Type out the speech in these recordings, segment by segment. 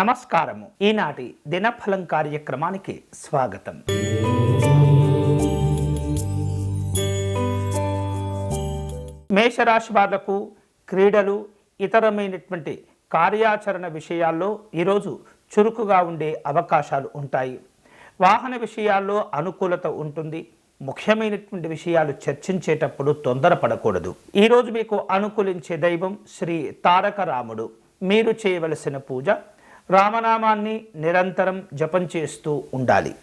నమస్కారము. ఈనాటి దినఫలం కార్యక్రమానికి స్వాగతం. మేషరాశి వాళ్ళకు క్రీడలు ఇతరమైనటువంటి కార్యాచరణ విషయాల్లో ఈరోజు చురుకుగా ఉండే అవకాశాలు ఉంటాయి. వాహన విషయాల్లో అనుకూలత ఉంటుంది. ముఖ్యమైనటువంటి విషయాలు చర్చించేటప్పుడు తొందరపడకూడదు. ఈరోజు మీకు అనుకూలించే దైవం శ్రీ తారక రాముడు. మీరు చేయవలసిన పూజ రామనామాన్ని నిరంతరం జపం చేస్తూ ఉండాలి.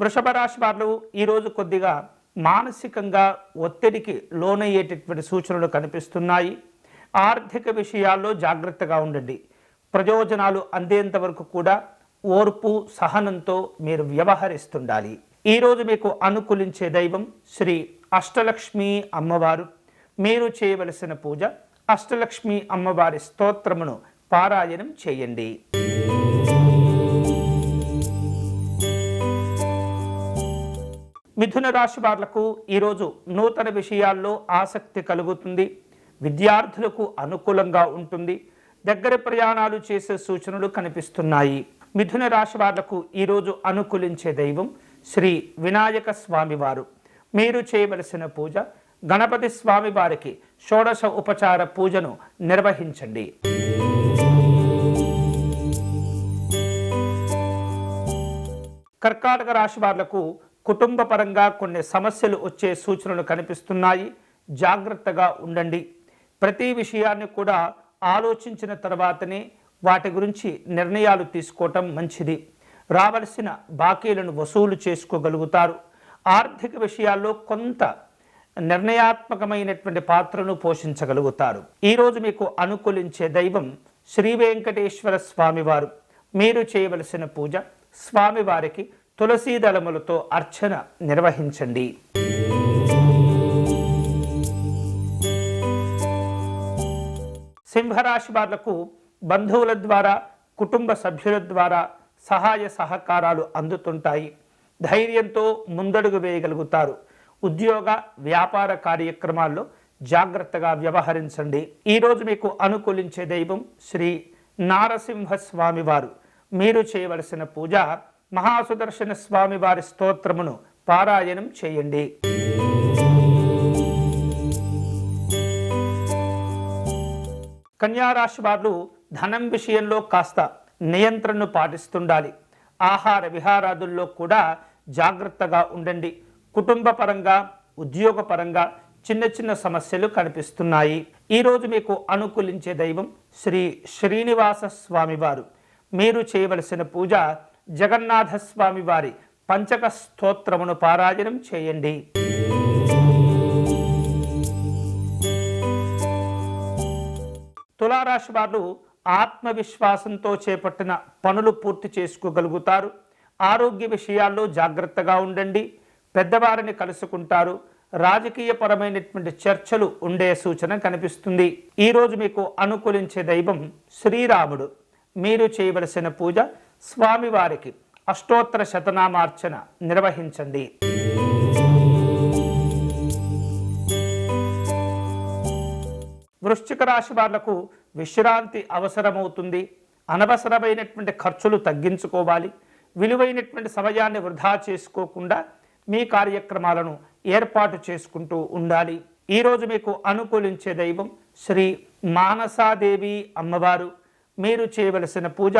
వృషభ రాశి వారు ఈరోజు కొద్దిగా మానసికంగా ఒత్తిడికి లోనయ్యేటటువంటి సూచనలు కనిపిస్తున్నాయి. ఆర్థిక విషయాల్లో జాగ్రత్తగా ఉండండి. ప్రయోజనాలు అందేంత వరకు కూడా ఓర్పు సహనంతో మీరు వ్యవహరిస్తుండాలి. ఈరోజు మీకు అనుకూలించే దైవం శ్రీ అష్టలక్ష్మి అమ్మవారు. మీరు చేయవలసిన పూజ అష్టలక్ష్మి అమ్మవారి స్తోత్రమును పారాయణం చేయండి. మిథున రాశి వాళ్ళకు ఈరోజు నూతన విషయాల్లో ఆసక్తి కలుగుతుంది. విద్యార్థులకు అనుకూలంగా ఉంటుంది. దగ్గర ప్రయాణాలు చేసే సూచనలు కనిపిస్తున్నాయి. మిథున రాశి వాళ్ళకు ఈరోజు అనుకూలించే దైవం శ్రీ వినాయక స్వామివారు. మీరు చేయవలసిన పూజ గణపతి స్వామి వారికి షోడశ ఉపచార పూజను నిర్వహించండి. కర్కాటక రాశి వాళ్ళకు కుటుంబ పరంగా కొన్ని సమస్యలు వచ్చే సూచనలు కనిపిస్తున్నాయి. జాగ్రత్తగా ఉండండి. ప్రతి విషయాన్ని కూడా ఆలోచించిన తర్వాతనే వాటి గురించి నిర్ణయాలు తీసుకోవటం మంచిది. రావలసిన బాకీలను వసూలు చేసుకోగలుగుతారు. ఆర్థిక విషయాల్లో కొంత నిర్ణయాత్మకమైనటువంటి పాత్రను పోషించగలుగుతారు. ఈరోజు మీకు అనుకూలించే దైవం శ్రీ వెంకటేశ్వర స్వామివారు. మీరు చేయవలసిన పూజ స్వామివారికి తులసీ దళములతో అర్చన నిర్వహించండి. సింహరాశి వాళ్ళకు బంధువుల ద్వారా కుటుంబ సభ్యుల ద్వారా సహాయ సహకారాలు అందుతుంటాయి. ధైర్యంతో ముందడుగు వేయగలుగుతారు. ఉద్యోగ వ్యాపార కార్యక్రమాల్లో జాగ్రత్తగా వ్యవహరించండి. ఈరోజు మీకు అనుకూలించే దైవం శ్రీ నారసింహ స్వామివారు మీరు చేయవలసిన పూజ మహాసుదర్శన స్వామి వారి స్తోత్రమును పారాయణం చేయండి. కన్యారాశి వారు ధనం విషయంలో కాస్త నియంత్రణను పాటిస్తుండాలి. ఆహార విహారాదుల్లో కూడా జాగ్రత్తగా ఉండండి. కుటుంబ పరంగా ఉద్యోగ పరంగా చిన్న చిన్న సమస్యలు కనిపిస్తున్నాయి. ఈరోజు మీకు అనుకూలించే దైవం శ్రీ శ్రీనివాస స్వామివారు. మీరు చేయవలసిన పూజ జగన్నాథ స్వామి వారి పంచక స్తోత్రమును పారాయణం చేయండి. తులారాశి వారు ఆత్మవిశ్వాసంతో చేపట్టిన పనులు పూర్తి చేసుకోగలుగుతారు. ఆరోగ్య విషయాల్లో జాగ్రత్తగా ఉండండి. పెద్దవారిని కలుసుకుంటారు. రాజకీయపరమైనటువంటి చర్చలు ఉండే సూచన కనిపిస్తుంది. ఈరోజు మీకు అనుకూలించే దైవం శ్రీరాముడు. మీరు చేయవలసిన పూజ స్వామివారికి అష్టోత్తర శతనామార్చన నిర్వహించండి. వృశ్చిక రాశి వాళ్ళకు విశ్రాంతి అవసరమవుతుంది. అనవసరమైనటువంటి ఖర్చులు తగ్గించుకోవాలి. విలువైనటువంటి సమయాన్ని వృధా చేసుకోకుండా మీ కార్యక్రమాలను ఏర్పాటు చేసుకుంటూ ఉండాలి. ఈరోజు మీకు అనుకూలించే దైవం శ్రీ మానసాదేవి అమ్మవారు. మీరు చేయవలసిన పూజ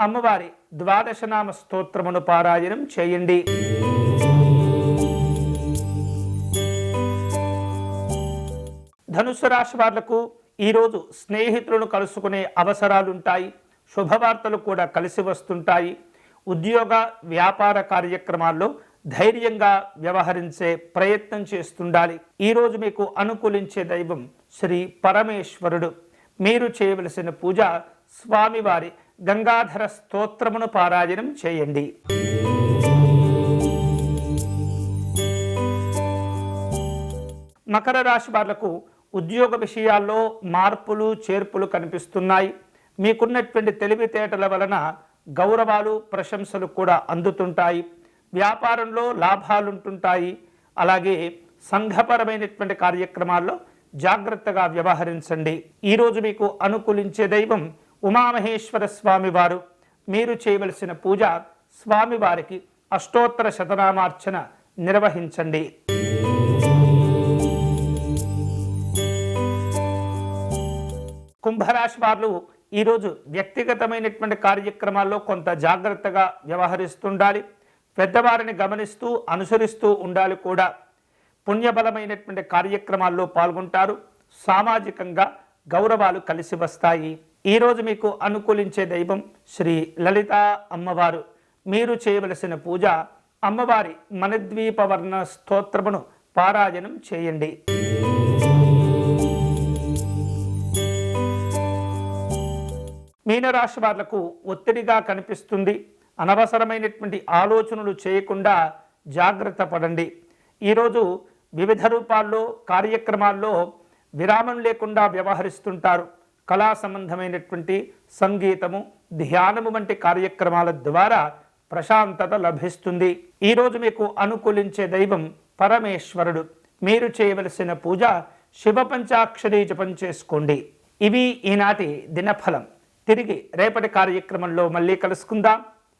అమ్మవారి ద్వాదశనామ స్తోత్రమును పారాయణం చేయండి. ధనుసు రాశి వాళ్ళకు ఈరోజు స్నేహితులను కలుసుకునే అవసరాలుంటాయి. శుభవార్తలు కూడా కలిసి వస్తుంటాయి. ఉద్యోగ వ్యాపార కార్యక్రమాల్లో ధైర్యంగా వ్యవహరించే ప్రయత్నం చేస్తుండాలి. ఈరోజు మీకు అనుకూలించే దైవం శ్రీ పరమేశ్వరుడు. మీరు చేయవలసిన పూజ స్వామివారి గంగాధర స్తోత్రమును పారాయణం చేయండి. మకర రాశి వాళ్ళకు ఉద్యోగ విషయాల్లో మార్పులు చేర్పులు కనిపిస్తున్నాయి. మీకున్నటువంటి తెలివితేటల వలన గౌరవాలు ప్రశంసలు కూడా అందుతుంటాయి. వ్యాపారంలో లాభాలుంటుంటాయి. అలాగే సంఘపరమైనటువంటి కార్యక్రమాల్లో జాగ్రత్తగా వ్యవహరించండి. ఈరోజు మీకు అనుకూలించే దైవం ఉమామహేశ్వర స్వామివారు. మీరు చేయవలసిన పూజ స్వామివారికి అష్టోత్తర శతనామార్చన నిర్వహించండి. కుంభరాశి వారు ఈరోజు వ్యక్తిగతమైనటువంటి కార్యక్రమాల్లో కొంత జాగ్రత్తగా వ్యవహరిస్తుండాలి. పెద్దవారిని గమనిస్తూ అనుసరిస్తూ ఉండాలి కూడా. పుణ్యబలమైనటువంటి కార్యక్రమాల్లో పాల్గొంటారు. సామాజికంగా గౌరవాలు కలిసి వస్తాయి. ఈరోజు మీకు అనుకూలించే దైవం శ్రీ లలిత అమ్మవారు. మీరు చేయవలసిన పూజ అమ్మవారి మనద్వీపవర్ణ స్తోత్రమును పారాయణం చేయండి. మీనరాశి వాళ్ళకు ఒత్తిడిగా కనిపిస్తుంది. అనవసరమైనటువంటి ఆలోచనలు చేయకుండా జాగ్రత్త పడండి. ఈరోజు వివిధ రూపాల్లో కార్యక్రమాల్లో విరామం లేకుండా వ్యవహరిస్తుంటారు. కళా సంబంధమైనటువంటి సంగీతము ధ్యానము వంటి కార్యక్రమాల ద్వారా ప్రశాంతత లభిస్తుంది. ఈరోజు మీకు అనుకూలించే దైవం పరమేశ్వరుడు. మీరు చేయవలసిన పూజ శివ పంచాక్షరి జపం చేసుకోండి. ఇవి ఈనాటి దినఫలం. తిరిగి రేపటి కార్యక్రమంలో మళ్ళీ కలుసుకుందాం.